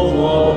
我。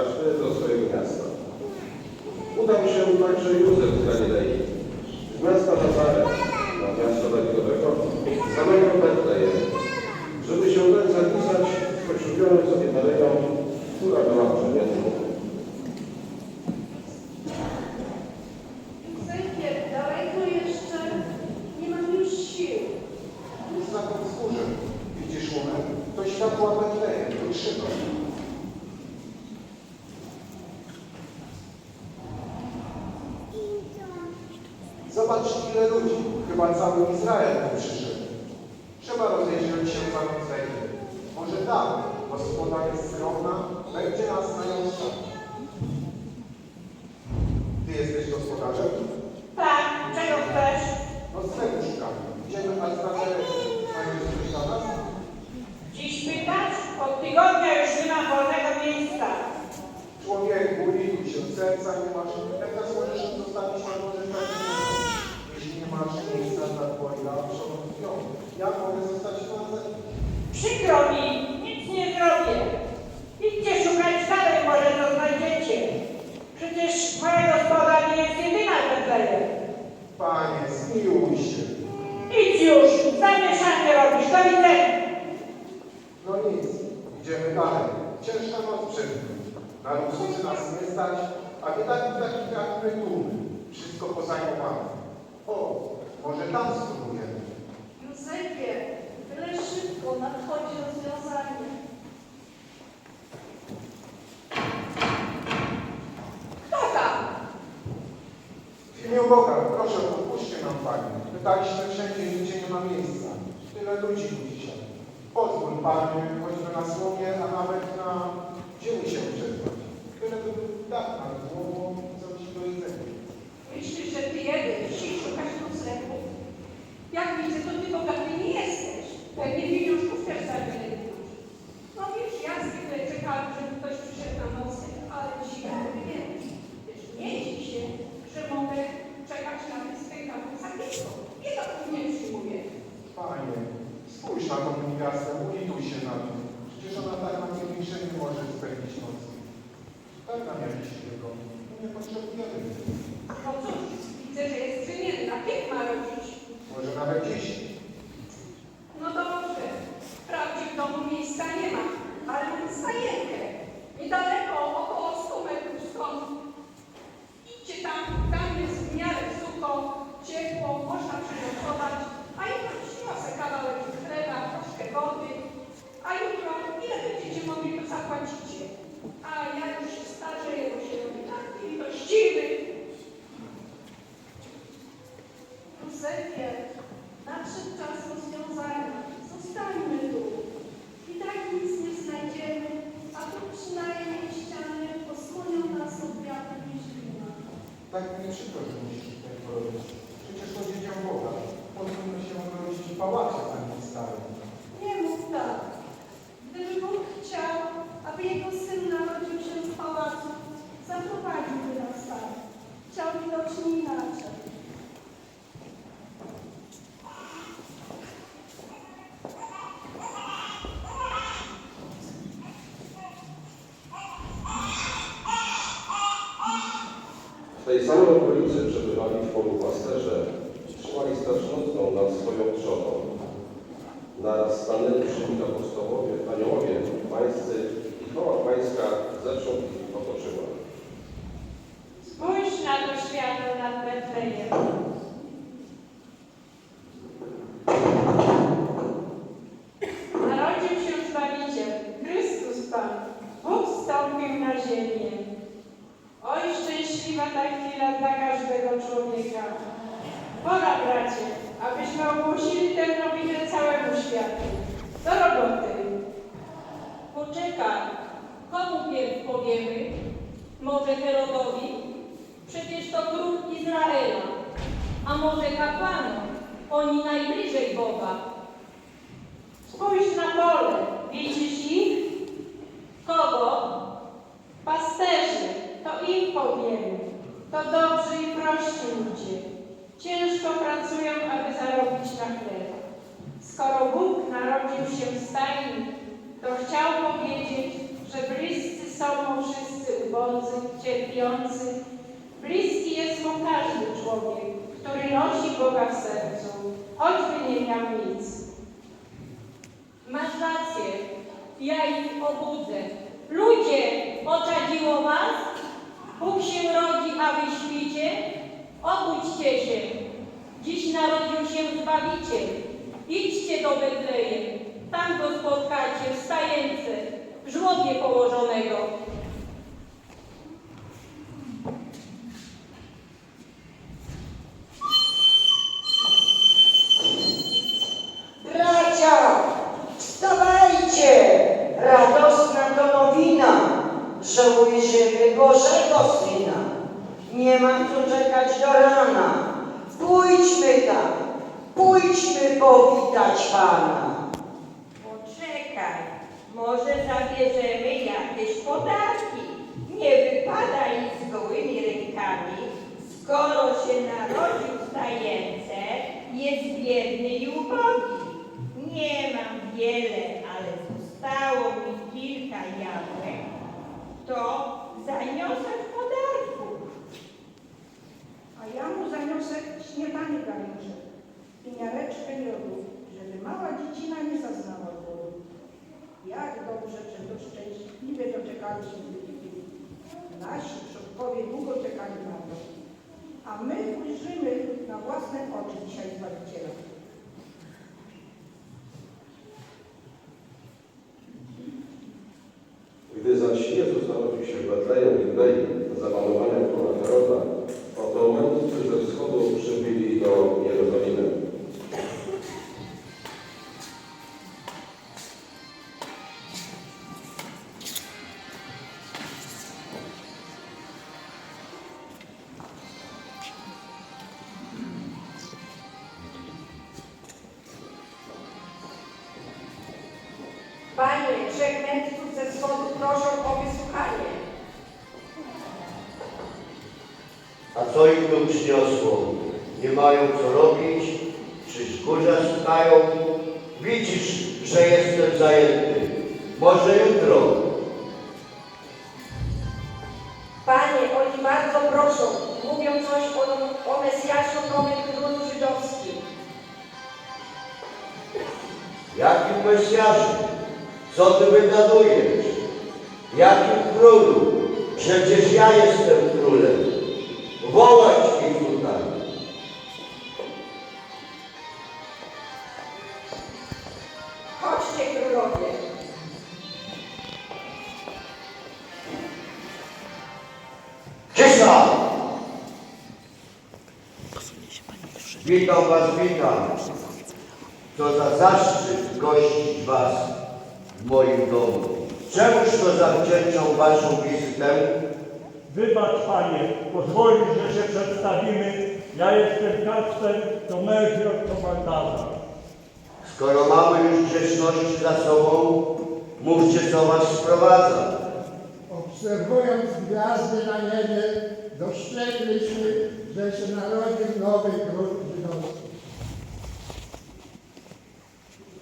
ważny dla swojego miasta. Udał się także Józef z Galilei, Popatrzcie ile ludzi, chyba cały Izrael tu przyszedł. Trzeba rozejrzeć się za Może tam, gospoda jest skromna, Ja mogę zostać władzy? Przykro mi, nic nie zrobię. Idźcie szukać dalej, może to znajdziecie. Przecież moja gospoda nie jest jedyna w Betlejem. Panie, zmiłuj się. Idź już, zamieszanie robisz, do widzenia. No nic, idziemy dalej. Ciężka noc przed nim. Na rusznicy nas nie stać, a wydali takich jak my tłumy. Wszystko pozajmowane. O, może tam spróbuj sypie, tyle szybko nadchodzi rozwiązanie. Kto tam? W Imię Boga, proszę, odpuśćcie nam Panie. Pytaliśmy wszędzie, gdzie nie ma miejsca. Tyle ludzi dzisiaj. Pozwól Panie, choćby na słowie, a nawet na Daj nam jakiś jego. My nie potrzebujemy. Po co? Widzę, że jest czynienna. Piękna rodzić. Może nawet dziś. Espírito Betlejem. Narodził się Zbawiciel, Chrystus Pan. Bóg wstąpił na ziemię. Oj, szczęśliwa ta chwila dla każdego człowieka. Pora, bracie, abyśmy ogłosili tę nowinę całemu światu. Do roboty. Poczekaj, komu pierw powiemy? Może Herodowi? Przecież to król Izraela. A może kapłanom? Oni najbliżej Boga. Spójrz na pole. Widzisz ich? Kogo? Pasterzy, to im powiemy. To dobrzy i prości ludzie. Ciężko pracują, aby zarobić na chleb. Skoro Bóg narodził się w stajni, to chciał powiedzieć, że bliscy są mu wszyscy ubodzy, cierpiący. Każdy człowiek, który nosi Boga w sercu, choćby nie miał nic. Masz rację. Ja ich obudzę. Ludzie, oczadziło was? Bóg się rodzi, a wy śpicie? Obudźcie się. Dziś narodził się Zbawiciel. Idźcie do Betlejem. Tam go spotkacie w stajence, w żłobie położonego. Bracia, wstawajcie! Radosna to nowina, że ujrzymy Bożego Syna. Nie ma tu czekać do rana. Pójdźmy tam, pójdźmy powitać Pana. Poczekaj, może zabierzemy jakieś podatki. Nie wypada iść z gołymi rękami, skoro się narodził w tajemce, jest biedny i ubogi. Nie mam wiele, ale zostało mi kilka jabłek, to zaniosę w podarku. A ja mu zaniosę śniadanie garnicze i miareczkę miodu, żeby mała dziecina nie zaznała głodu. Jak dobrze, że to Nasi przodkowie długo czekali na to, a my ujrzymy na własne oczy dzisiaj Zbawiciela. Gdy zaś Jezus narodził się w Betlejem Judei Co ich tu przyniosło? Nie mają co robić? Czy wzgórza szukają? Widzisz, że jestem zajęty. Może jutro. Panie, oni bardzo proszą. Mówią coś o, o Mesjaszu nowym królu żydowskim. Jakim Mesjaszu? Co ty wygadujesz? Jakim królu? Przecież ja jestem królem. Wołać ich tutaj. Chodźcie, królowie. Cisza! Witam was, witam. To za zaszczyt gościć was w moim domu. Czemuż to zawdzięczą waszą wizytę? Wybacz Panie, pozwolisz, że się przedstawimy. Ja jestem Kacper, to Melchior Komandarza. Skoro mamy już grzeczności za sobą, mówcie, co was sprowadza. Obserwując gwiazdy na niebie, dostrzegliśmy, że się narodził nowy król żydowski.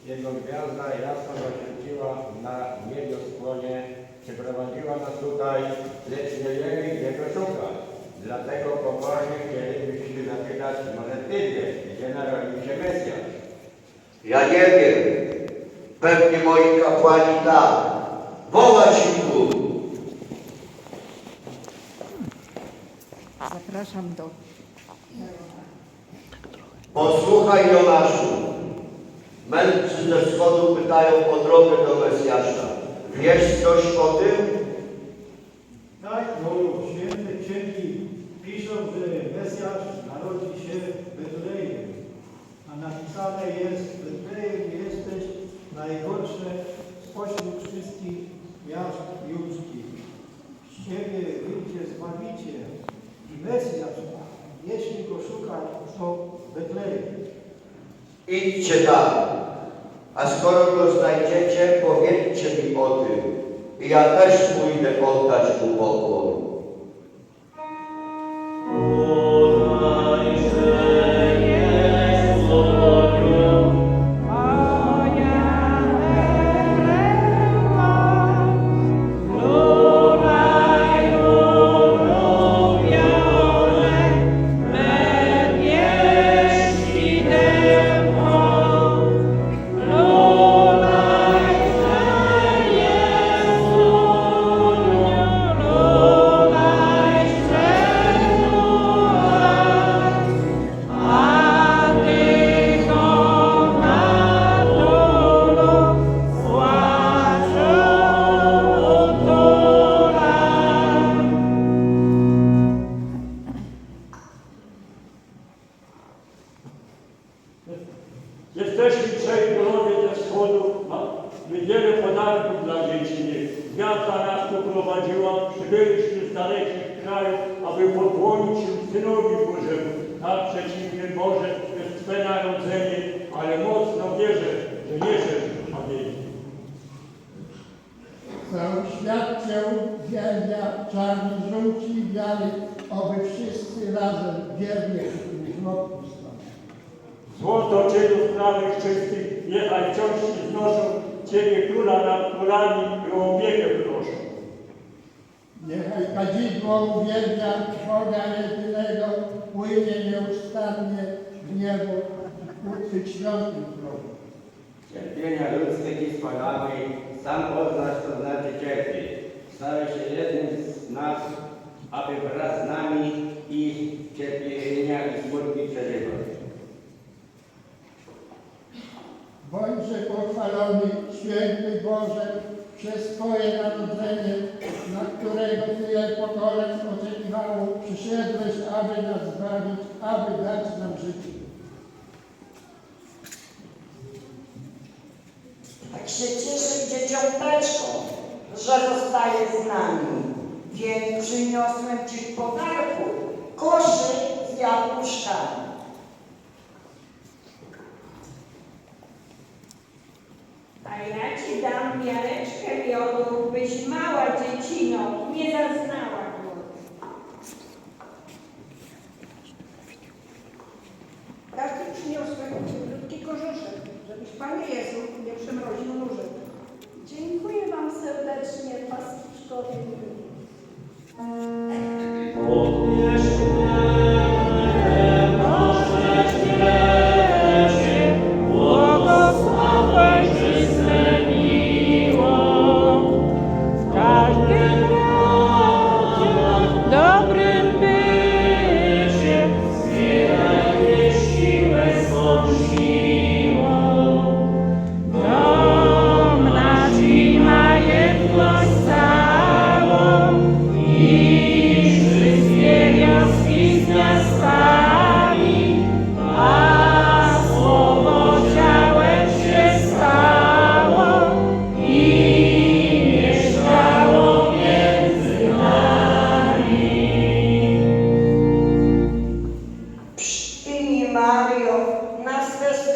Jego gwiazda jasno zaświeciła na niebioskłonie, przyprowadziła nas tutaj, lecz nie wiemy, gdzie go szukać. Dlatego poważnie chcielibyśmy zapytać, może Ty wiesz, gdzie narodził się Mesjasz? Ja nie wiem. Pewnie moi kapłani tak. Wołać ich tu. Zapraszam do Posłuchaj Jonaszu. Mędrcy ze wschodu pytają o drogę do Mesjasza. Wiesz coś o tym? Tak, no święte księgi piszą, że Mesjasz narodzi się w Betlejem. A napisane jest, Betlejem jesteś najgorsze spośród wszystkich miast judzkich. Z Ciebie wyjdzie Zbawiciel i Mesjasz, jeśli go szukasz, to Betlejem. Idźcie tam. A skoro go znajdziecie, powiedzcie mi o tym. I ja też pójdę oddać mu pokłon. Uwielbia, czarny, żółci i biały, oby wszyscy razem wiernie w stali. Złoto cieniów prawych czystych, niechaj wciąż ci znoszą Ciebie króla nad królami i o opiekę proszę. Niechaj kadzidło uwielbia Boga jedynego, płynie nieustannie w niebo u Twych świątyń. Cierpienia ludzkie Ci składamy, sam poznasz, co znaczy cierpieć. Stałeś się jednym z nas, aby wraz z nami i cierpienia i smutki przeżywać. Bądźże pochwalony, święty Boże, przez Twoje narodzenie, na którego tyle pokoleń oczekiwało. Przyszedłeś, aby nas zbawić, aby dać nam życie. Tak się cieszę dzieciąteczko, że zostaje z nami. Więc przyniosłem Ci w podarku koszyk z jabłuszkami. A ja ci dam miareczkę Thank you.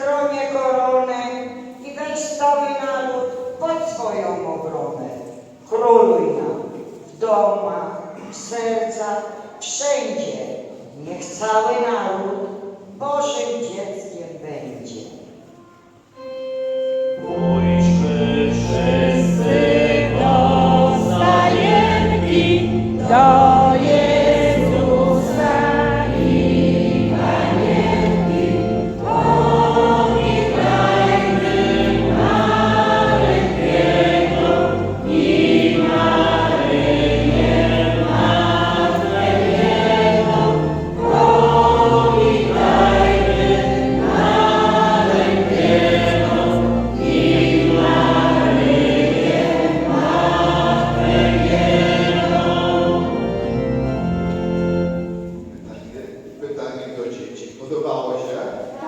Skromie koronę i weź naród pod swoją obronę. Króluj nam w domach, w sercach, wszędzie. Niech cały naród Bożym dzieckiem